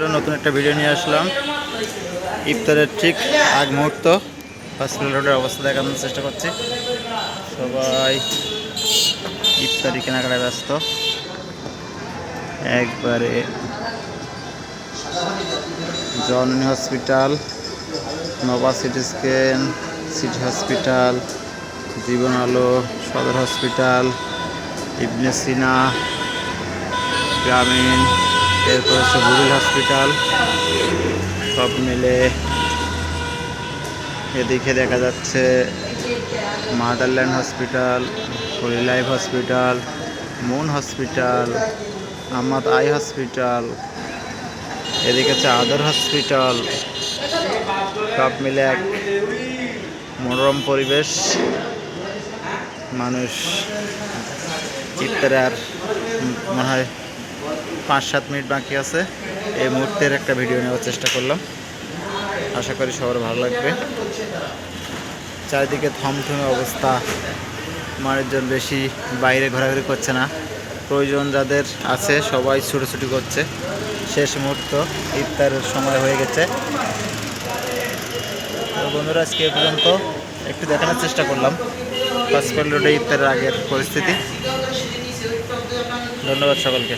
বন্ধুরা, নতুন একটা ভিডিও নিয়ে আসলাম। ইফতারের ঠিক আগ মুহূর্ত। হসপিটাল রোডের অবস্থা দেখানোর চেষ্টা করছি। সবাই ইফতারি কেনাকাটায় ব্যস্ত। একবারে Janani hospital Naba CT scan city hospital Jibon Alo Sadar hospital ইবনে সিনা গ্রামীণ এরপর হচ্ছে বুবিল হসপিটাল সব মিলে এদিকে দেখা যাচ্ছে Motherland hospital Holy Life hospital Moon hospital Ahmad Eye hospital এদিকে হচ্ছে আদর হসপিটাল সব মিলে এক মনোরম পরিবেশ। মানুষ ইফতারে মনে হয় পাঁচ সাত মিনিট বাকি আছে। এই মুহূর্তের একটা ভিডিও নেওয়ার চেষ্টা করলাম। আশা করি সবার ভালো লাগবে। চারিদিকে থমথমে অবস্থা। মানুষজন বেশি বাইরে ঘোরাঘুরি করছে না। প্রয়োজন যাদের আছে, সবাই ছুটোছুটি করছে। শেষ মুহূর্ত ইফতারের সময় হয়ে গেছে। বন্ধুরা, আজকে পর্যন্ত একটু দেখানোর চেষ্টা করলাম। হসপিটাল রোডে ইফতারের আগের পরিস্থিতি। ধন্যবাদ সকলকে।